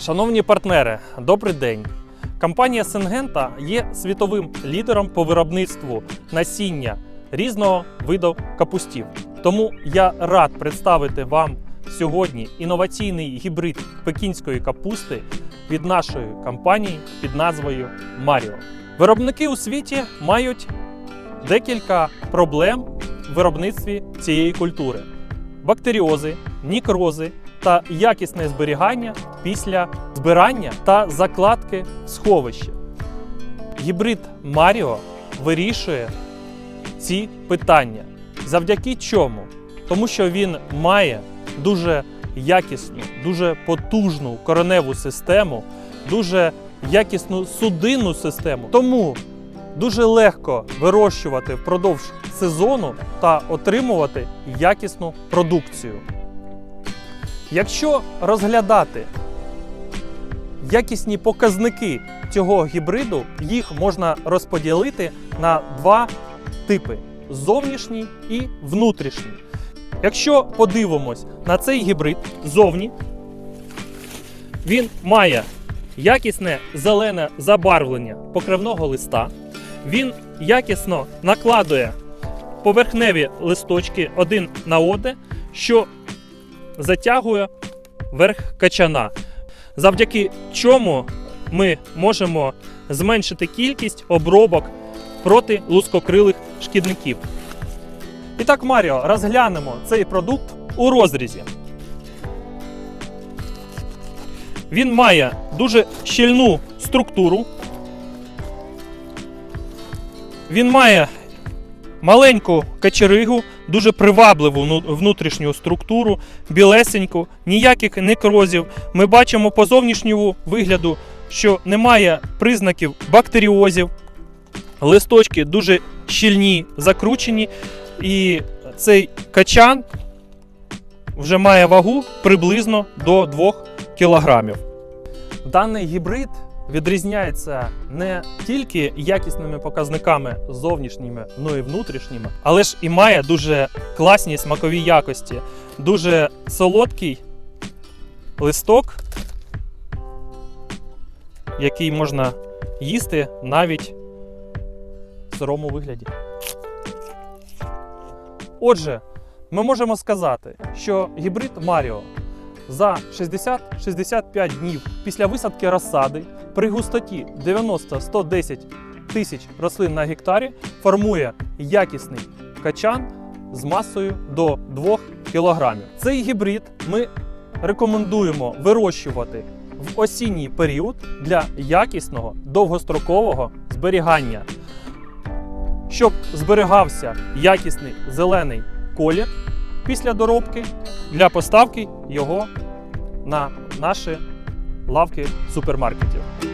Шановні партнери, добрий день. Компанія Сингента є світовим лідером по виробництву насіння різного виду капустів. Тому я рад представити вам сьогодні інноваційний гібрид пекінської капусти від нашої компанії під назвою Маріо. Виробники у світі мають декілька проблем в виробництві цієї культури: бактеріози, нікрози та якісне зберігання після збирання та закладки в сховище. Гібрид Маріо вирішує ці питання. Завдяки чому? Тому що він має дуже якісну, дуже потужну кореневу систему, дуже якісну судинну систему. Тому дуже легко вирощувати впродовж сезону та отримувати якісну продукцію. Якщо розглядати якісні показники цього гібриду, їх можна розподілити на два типи: зовнішній і внутрішній. Якщо подивимось на цей гібрид зовні, він має якісне зелене забарвлення покривного листа. Він якісно накладує поверхневі листочки один на оде, що затягує верх качана, завдяки чому ми можемо зменшити кількість обробок проти лускокрилих шкідників. І так, Маріо, розглянемо цей продукт у розрізі. Він має дуже щільну структуру. Він має маленьку качеригу, дуже привабливу ну- внутрішню структуру, білесеньку, ніяких некрозів. Ми бачимо по зовнішньому вигляду, що немає признаків бактеріозів. Листочки дуже щільні, закручені, і цей качан вже має вагу приблизно до 2 кілограмів. Даний гібрид відрізняється не тільки якісними показниками зовнішніми, ну і внутрішніми, але ж і має дуже класні смакові якості, дуже солодкий листок, який можна їсти навіть в сирому вигляді. Отже, ми можемо сказати, що гібрид Маріо за 60-65 днів після висадки розсади при густоті 90-110 тисяч рослин на гектарі формує якісний качан з масою до 2 кг. Цей гібрид ми рекомендуємо вирощувати в осінній період для якісного довгострокового зберігання. Щоб зберігався якісний зелений колір після доробки для поставки його на наші лавки супермаркетів.